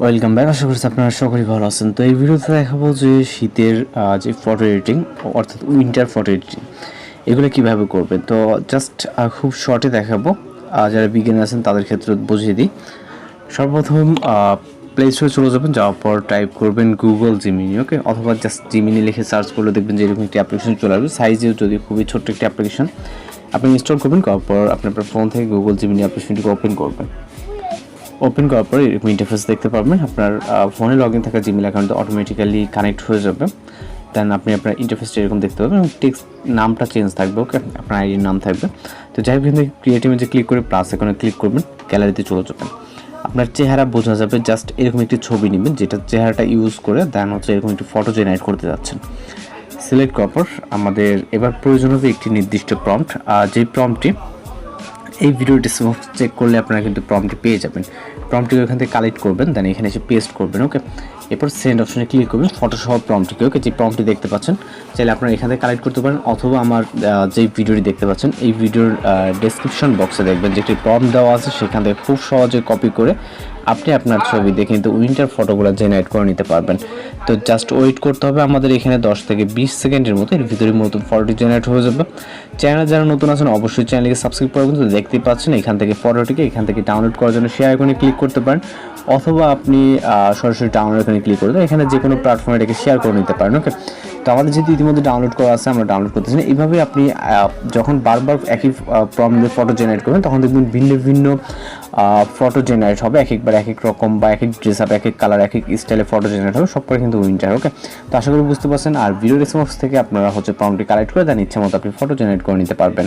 Welcome back আশা করছি আপনারা সকলেই ভালো আছেন। তো এই ভিডিওতে দেখাবো যে শীতের যে ফটো এডিটিং অর্থাৎ উইন্টার ফটো এডিটিং এগুলো কীভাবে করবেন? তো জাস্ট খুব শর্টে দেখাবো। যারা বিজ্ঞানী আছেন, তাদের ক্ষেত্রে বুঝিয়ে দিই। সর্বপ্রথম প্লে স্টোরে চলে যাবেন, যাওয়ার পর টাইপ করবেন গুগল জিমিনি ওকে অথবা জাস্ট জিমিনি লিখে সার্চ করলে দেখবেন যে এরকম একটি অ্যাপ্লিকেশন চলে আসবে। সাইজেও যদি খুবই ছোট্ট একটি অ্যাপ্লিকেশন আপনি ইনস্টল করবেন, করার পর আপনি আপনার ফোন থেকে গুগল জিমিনি অ্যাপ্লিকেশনটিকে ওপেন করবেন। ওপেন করার পরে এরকম ইন্টারফেস দেখতে পারবেন। আপনার ফোনে লগ ইন থাকা জিমেল অ্যাকাউন্ট অটোমেটিক্যালি কানেক্ট হয়ে যাবে। দেন আপনি আপনার ইন্টারফেসটা এরকম দেখতে পাবেন এবং টেক্সট নামটা চেঞ্জ থাকবে ওকে আপনার আইডির নাম থাকবে। তো যাই হোক, কিন্তু ক্রিয়েটিভ যে ক্লিক করে প্লাস এখানে ক্লিক করবেন গ্যালারিতে চলে যাবেন। আপনার চেহারা বোঝা যাবে জাস্ট এরকম একটি ছবি নেবেন, যেটা চেহারাটা ইউজ করে দেন হচ্ছে এরকম একটি ফটো জেনারেট করতে যাচ্ছেন। সিলেক্ট করার পর আমাদের এবার প্রয়োজন হবে একটি নির্দিষ্ট প্রম্পট আর যেই প্রম্পটটি এই ভিডিও ডিসক্রিপশন চেক করলে আপনারা কিন্তু প্রমটি পেয়ে যাবেন। প্রমটিকে ওখান থেকে কালেক্ট করবেন দেন এখানে এসে পেস্ট করবেন ওকে এরপর সেন্ড অপশনে ক্লিক করবেন ফটোসহ প্রমটিকে ওকে যে প্রমটি দেখতে পাচ্ছেন, চাইলে আপনারা এখান থেকে কালেক্ট করতে পারেন, অথবা আমার যে ভিডিওটি দেখতে পাচ্ছেন, এই ভিডিওর ডেসক্রিপশন বক্সে দেখবেন যে একটি প্রম্পট দেওয়া আছে, সেখান থেকে খুব সহজে কপি করে আপনি আপনার ছবি দিয়ে কিন্তু উইন্টার ফটোগুলো জেনারেট করে নিতে পারবেন। তো জাস্ট ওয়েট করতে হবে, আমাদের এখানে দশ থেকে বিশ সেকেন্ডের মতো এর ভিতরে নতুন ফটোটি জেনারেট হয়ে যাবে। চ্যানেল যারা নতুন আছেন, অবশ্যই চ্যানেলকে সাবস্ক্রাইব করবেন তো দেখতেই পাচ্ছেন, এখান থেকে ফটোটিকে এখান থেকে ডাউনলোড করার জন্য শেয়ার আইকনে ক্লিক করতে পারেন। অথবা আপনি সরাসরি ডাউনলোড এখানে ক্লিক করে এখানে যে কোনো প্ল্যাটফর্মে এটাকে শেয়ার করে নিতে পারেন ওকে তো আমাদের যেহেতু ইতিমধ্যে ডাউনলোড করা আছে, আমরা ডাউনলোড করতেছি না। এইভাবে আপনি যখন বারবার একই প্রবলেমে ফটো জেনারেট করবেন, তখন দেখবেন ভিন্ন ভিন্ন ফটো জেনারেট হবে। এক একবার এক এক রকম বা এক এক ড্রেস আপ এক এক কালার এক এক স্টাইলে ফটো জেনারেট হবে। সব করে কিন্তু উইন্টার ওকে তো আশা করি বুঝতে পারছেন। আর ভিডিও রেসপন্স থেকে আপনারা হচ্ছে প্রবলেমটি কালেক্ট করে দেন। ইচ্ছা মতো আপনি ফটো জেনারেট করে নিতে পারবেন।